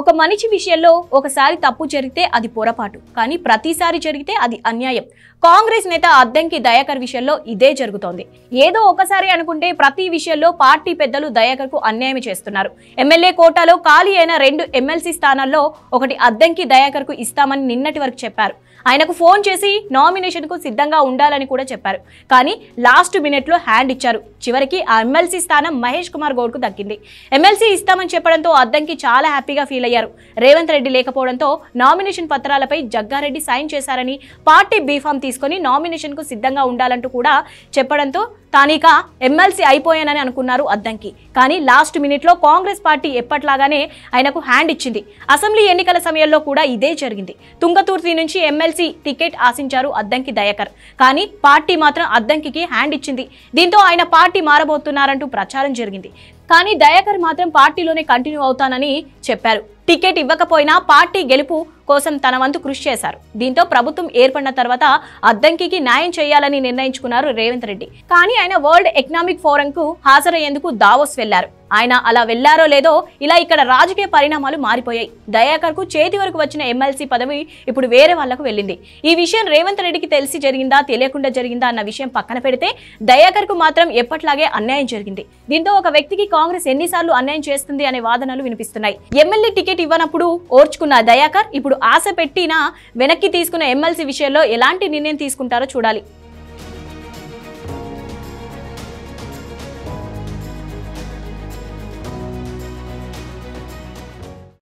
ఒక మనిషి విషయంలో ఒకసారి తప్పు జరిగితే అది పొరపాటు కానీ ప్రతిసారి జరిగితే అది అన్యాయం. కాంగ్రెస్ నేత అద్దంకి దయాకర్ విషయంలో ఇదే జరుగుతోంది. ఏదో ఒకసారి అనుకుంటే ప్రతి విషయంలో పార్టీ పెద్దలు దయాకర్కు అన్యాయం చేస్తున్నారు. ఎమ్మెల్యే కోటాలో ఖాళీ అయిన రెండు ఎమ్మెల్సీ స్థానాల్లో ఒకటి అద్దంకి దయాకర్కు ఇస్తామని నిన్నటి వరకు చెప్పారు. ఆయనకు ఫోన్ చేసి నామినేషన్కు సిద్ధంగా ఉండాలని కూడా చెప్పారు. కానీ లాస్ట్ మినిట్లో హ్యాండ్ ఇచ్చారు. చివరికి ఆ ఎమ్మెల్సీ స్థానం మహేష్ కుమార్ గౌడ్కు దక్కింది. ఎమ్మెల్సీ ఇస్తామని చెప్పడంతో అద్దంకి చాలా హ్యాపీగా ఫీల్ అయ్యారు రేవంత్ రెడ్డి లేకపోవడంతో నామినేషన్ పత్రాలపై జగ్గారెడ్డి సైన్ చేశారని పార్టీ బీఫామ్ తీసుకొని నామినేషన్కు సిద్ధంగా ఉండాలంటూ కూడా చెప్పడంతో తానిక ఎమ్మెల్సీ అయిపోయానని అనుకున్నారు అద్దంకి. కానీ లాస్ట్ మినిట్లో కాంగ్రెస్ పార్టీ ఎప్పట్లాగానే ఆయనకు హ్యాండ్ ఇచ్చింది. అసెంబ్లీ ఎన్నికల సమయంలో కూడా ఇదే జరిగింది. తుంగతుర్తి నుంచి ఎమ్మెల్సీ టికెట్ ఆశించారు అద్దంకి దయాకర్. కానీ పార్టీ మాత్రం అద్దంకి హ్యాండ్ ఇచ్చింది. దీంతో ఆయన పార్టీ మారబోతున్నారంటూ ప్రచారం జరిగింది. కానీ దయాకర్ మాత్రం పార్టీలోనే కంటిన్యూ అవుతానని చెప్పారు. టికెట్ ఇవ్వకపోయినా పార్టీ గెలుపు కోసం తన వంతు కృషి చేశారు. దీంతో ప్రభుత్వం ఏర్పడిన తర్వాత అద్దంకికి న్యాయం చేయాలని నిర్ణయించుకున్నారు రేవంత్ రెడ్డి. కానీ ఆయన వరల్డ్ ఎకనామిక్ ఫోరం కు హాజరయ్యేందుకు దావోస్ వెళ్ళారు. ఆయన అలా వెళ్ళారో లేదో ఇలా ఇక్కడ రాజకీయ పరిణామాలు మారిపోయాయి. దయాకర్కు చేతి వరకు వచ్చిన ఎమ్మెల్సీ పదవి ఇప్పుడు వేరే వాళ్ళకు వెళ్ళింది. ఈ విషయం రేవంత్ రెడ్డికి తెలిసి జరిగిందా తెలియకుండా జరిగిందా అన్న విషయం పక్కన పెడితే దయాకర్కు మాత్రం ఎప్పట్లాగే అన్యాయం జరిగింది. దీంతో ఒక వ్యక్తికి కాంగ్రెస్ ఎన్నిసార్లు అన్యాయం చేస్తుంది అనే వాదనలు వినిపిస్తున్నాయి. ఎమ్మెల్యే టికెట్ టికెట్ ఇవ్వనప్పుడు ఓర్చుకున్న దయాకర్ ఇప్పుడు ఆశ పెట్టినా వెనక్కి తీసుకున్న ఎమ్మెల్సీ విషయంలో ఎలాంటి నిర్ణయం తీసుకుంటారో చూడాలి.